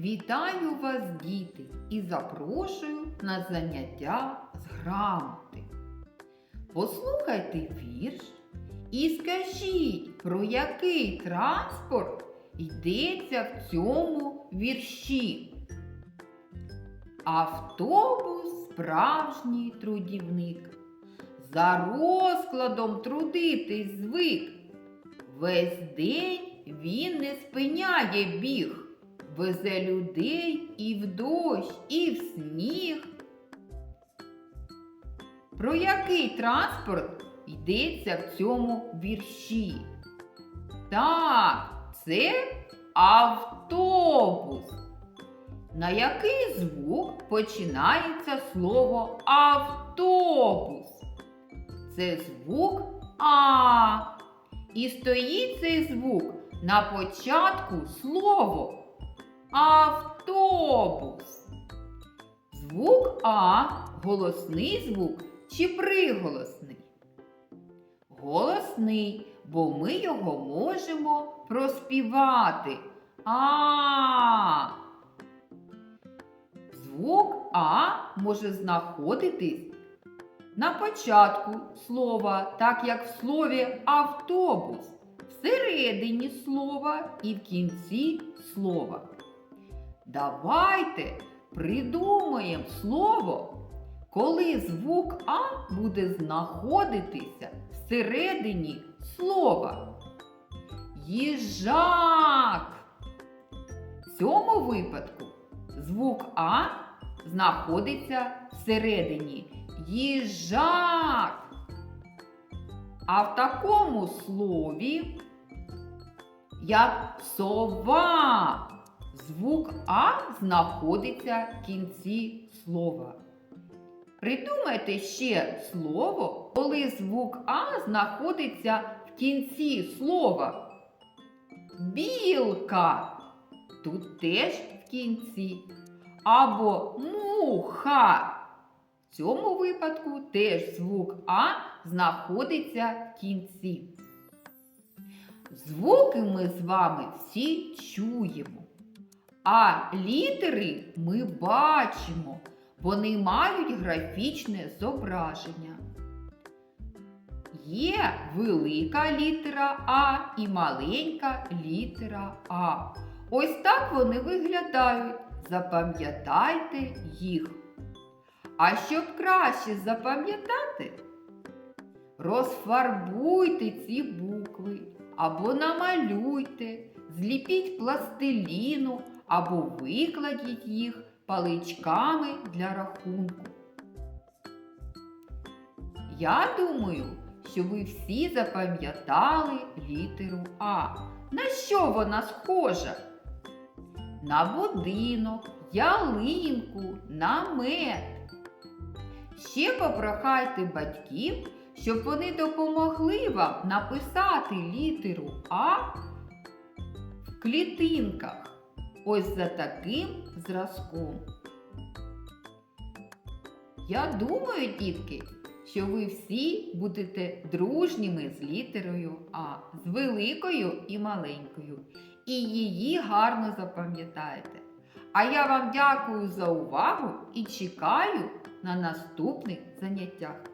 Вітаю вас, діти, і запрошую на заняття з грамоти. Послухайте вірш і скажіть, про який транспорт йдеться в цьому вірші. Автобус справжній трудівник. За розкладом трудитись звик. Весь день він не спиняє біг, везе людей і в дощ, і в сніг. Про який транспорт йдеться в цьому вірші? Так, це автобус. На який звук починається слово автобус? Це звук А. І стоїть цей звук на початку слово автобус. Звук А голосний звук чи приголосний? Голосний, бо ми його можемо проспівати. А. Звук А може знаходитись на початку слова, так як в слові автобус, всередині слова і в кінці слова. Давайте придумаємо слово, коли звук А буде знаходитися всередині слова. Їжак. В цьому випадку звук А знаходиться всередині. Їжак. А в такому слові, як сова, звук А знаходиться в кінці слова. Придумайте ще слово, коли звук А знаходиться в кінці слова. Білка. Тут теж в кінці. Або муха. В цьому випадку теж звук А знаходиться в кінці. Звуки ми з вами всі чуємо, а літери ми бачимо, вони мають графічне зображення. Є велика літера А і маленька літера А. Ось так вони виглядають. Запам'ятайте їх. А щоб краще запам'ятати, розфарбуйте ці букви або намалюйте, зліпіть пластиліну або викладіть їх паличками для рахунку. Я думаю, що ви всі запам'ятали літеру А. На що вона схожа? На будинок, ялинку, намет. Ще попрохайте батьків, щоб вони допомогли вам написати літеру А в клітинках. Ось за таким зразком. Я думаю, дітки, що ви всі будете дружніми з літерою А, з великою і маленькою, і її гарно запам'ятаєте. А я вам дякую за увагу і чекаю на наступних заняттях.